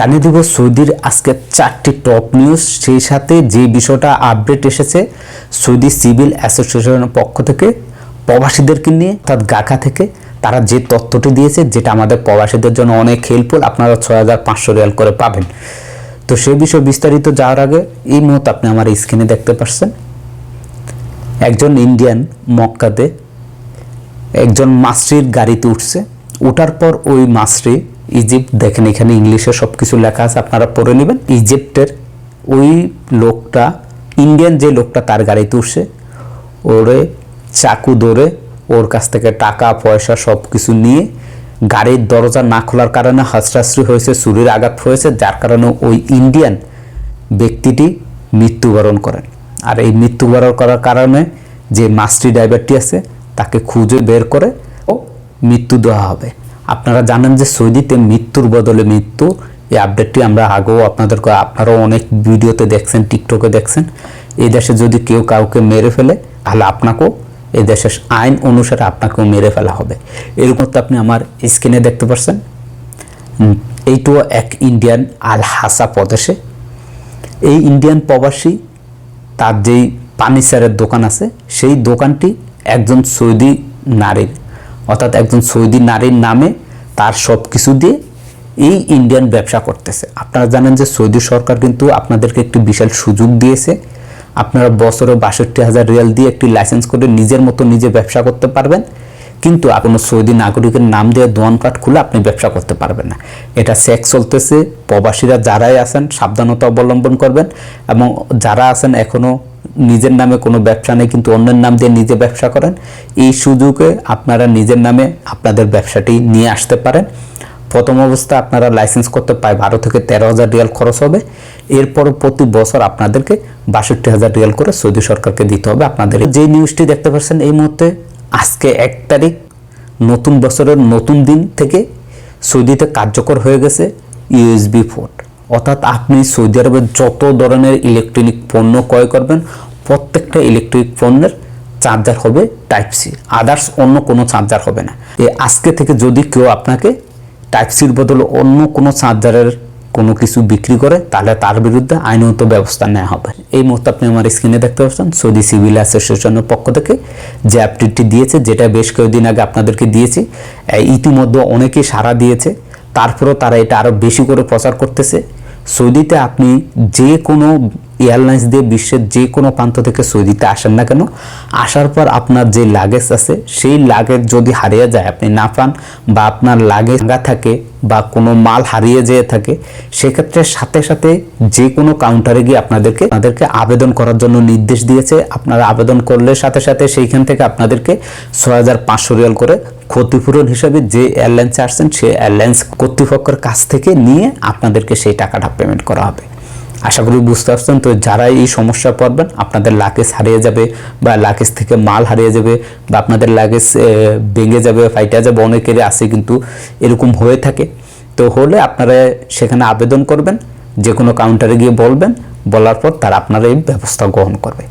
জানিয়ে দিব সৌদির আজকে চারটি টপ নিউজ সেই সাথে যে বিষয়টা আপডেট এসেছে, সৌদি সিভিল অ্যাসোসিয়েশনের পক্ষ থেকে, প্রবাসীদেরকে নিয়ে, অর্থাৎ গাখা থেকে, তারা যে তথ্যটি দিয়েছে, যেটা আমাদের প্রবাসীদের জন্য অনেক হেল্পফুল আপনারা ছয় হাজার পাঁচশো রিয়াল করে পাবেন। তো সেই বিষয়ে বিস্তারিত যাওয়ার আগে, এই মুহূর্তে আপনি আমার স্ক্রিনে দেখতে পাচ্ছেন, একজন ইন্ডিয়ান মক্কাতে একজন মাসরির গাড়িতে উঠছে। ওঠার পর ওই মাসরি ইজিপ্ট, দেখেন এখানে ইংলিশে সব কিছু লেখা আছে, আপনারা পড়ে নেবেন। ইজিপ্টের ওই লোকটা, ইন্ডিয়ান যে লোকটা তার গাড়িতে উঠছে, ওরে চাকু ধরে ওর কাছ থেকে টাকা, পয়সা সব কিছু নিয়ে গাড়ির দরজা না খোলার কারণে হাসরাশ্রি হয়েছে, চুরির আঘাত হয়েছে, যার কারণে ওই ইন্ডিয়ান ব্যক্তিটি মৃত্যুবরণ করেন। আর এই মৃত্যুবরণ করার কারণে যে মাস্টারি ড্রাইভারটি আছে, তাকে খুঁজে বের করে ও মৃত্যু দেওয়া হবে। আপনারা জানেন যে সৌদিতে মৃত্যুর বদলে মৃত্যু। এই আপডেটটি আমরা আগেও আপনাদেরকে, আপনারাও অনেক ভিডিওতে দেখছেন টিকটকে দেখছেন। এই দেশে যদি কেউ কাউকে মেরে ফেলে, তাহলে আপনাকেও এই দেশের আইন অনুসারে আপনাকেও মেরে ফেলা হবে। এরকম তো আপনি আমার স্ক্রিনে দেখতে পাচ্ছেন এইটুও এক ইন্ডিয়ান আল হাসা প্রদেশে। এই ইন্ডিয়ান প্রবাসী, তার যেই ফার্নিচারের দোকান আছে, সেই দোকানটি একজন সৌদি নারীর। অর্থাৎ একজন সৌদি নারীর নামে তার সব কিছু দিয়ে এই ইন্ডিয়ান ব্যবসা করতেছে। আপনারা জানেন যে সৌদি সরকার কিন্তু আপনাদেরকে একটি বিশাল সুযোগ দিয়েছে। আপনারা বছরে বাষট্টি হাজার রিয়াল দিয়ে একটি লাইসেন্স করে নিজের মতো নিজে ব্যবসা করতে পারবেন। কিন্তু কোনো সৌদি নাগরিকের নাম দিয়ে দোয়ানপাট খুলে আপনি ব্যবসা করতে পারবেন না। এটা সেক্স চলতেছে, প্রবাসীরা যারাই আছেন সাবধানতা অবলম্বন করবেন এবং যারা আছেন এখনও নিজের নামে কোনো ব্যবসা নেই, কিন্তু অন্যের নাম দিয়ে নিজে ব্যবসা করেন, এই সুযোগে আপনারা নিজের নামে আপনাদের ব্যবসাটি নিয়ে আসতে পারেন। প্রথম অবস্থা আপনারা লাইসেন্স করতে পায় বারো থেকে তেরো হাজার রিয়াল খরচ হবে। এরপর প্রতি বছর আপনাদেরকে বাষট্টি হাজার রিয়াল করে সৌদি সরকারকে দিতে হবে আপনাদের। যে নিউজটি দেখতে পাচ্ছেন এই মুহূর্তে, আজকে এক তারিখ, নতুন বছরের নতুন দিন থেকে সৌদিতে কার্যকর হয়ে গেছে ইউএসবি ফোন অর্থাৎ আপনি সৌদি আরবের যত ধরনের ইলেকট্রনিক পণ্য ক্রয় করবেন প্রত্যেকটা ইলেকট্রিক পণ্যের চার্জার হবে টাইপ সি আদার্স অন্য কোনো চার্জার হবে না। এ আজকে থেকে যদি কেউ আপনাকে টাইপ সির বদলে অন্য কোনো চার্জারের কোনো কিছু বিক্রি করে, তাহলে তার বিরুদ্ধে আইনত ব্যবস্থা নেওয়া হবে। এই মুহূর্তে আপনি আমার স্ক্রিনে দেখতে পাচ্ছেন সৌদি সিভিল অ্যাসোসিয়েশনের পক্ষ থেকে যে আপডেটটি দিয়েছে, যেটা বেশ কয়েকদিন আগে আপনাদেরকে দিয়েছি ইতিমধ্যে অনেকেই সাড়া দিয়েছে। তারপরেও তারা এটা আরও বেশি করে প্রচার করতেছে। সৌদিতে আপনি যে কোনো এয়ারলাইন্স দিয়ে বিশ্বের যে কোনো প্রান্ত থেকে সৌদিতে আসেন না কেন, আসার পর আপনার যে লাগেজ আছে, সেই লাগেজ যদি হারিয়ে যায়, আপনি না পান বা আপনার লাগেজ ভাঙা থাকে বা কোনো মাল হারিয়ে যেয়ে থাকে, সেক্ষেত্রে সাথে সাথে যে কোনো কাউন্টারে গিয়ে আপনাদেরকে আপনাদেরকে আবেদন করার জন্য নির্দেশ দিয়েছে। আপনারা আবেদন করলে সাথে সাথে সেইখান থেকে আপনাদেরকে ছয় হাজার পাঁচশো রিয়াল করে ক্ষতিপূরণ হিসাবে যে এয়ারলাইন্সে আসছেন সেই এয়ারলাইন্স কর্তৃপক্ষের কাছ থেকে নিয়ে আপনাদেরকে সেই টাকাটা পেমেন্ট করা হবে। আশা করি বুঝতে পারছেন। তো যারা এই সমস্যা পড়বেন, আপনাদের লাগেজ হারিয়ে যাবে বা লাগেজ থেকে মাল হারিয়ে যাবে বা আপনাদের লাগেজ ভেঙে যাবে ফাইটা যাবে, অনেকেরই আসে কিন্তু এরকম হয়ে থাকে। তো হলে আপনারা সেখানে আবেদন করবেন যে কোনো কাউন্টারে গিয়ে বলবেন, বলার পর তারা আপনারা এই ব্যবস্থা গ্রহণ করবে।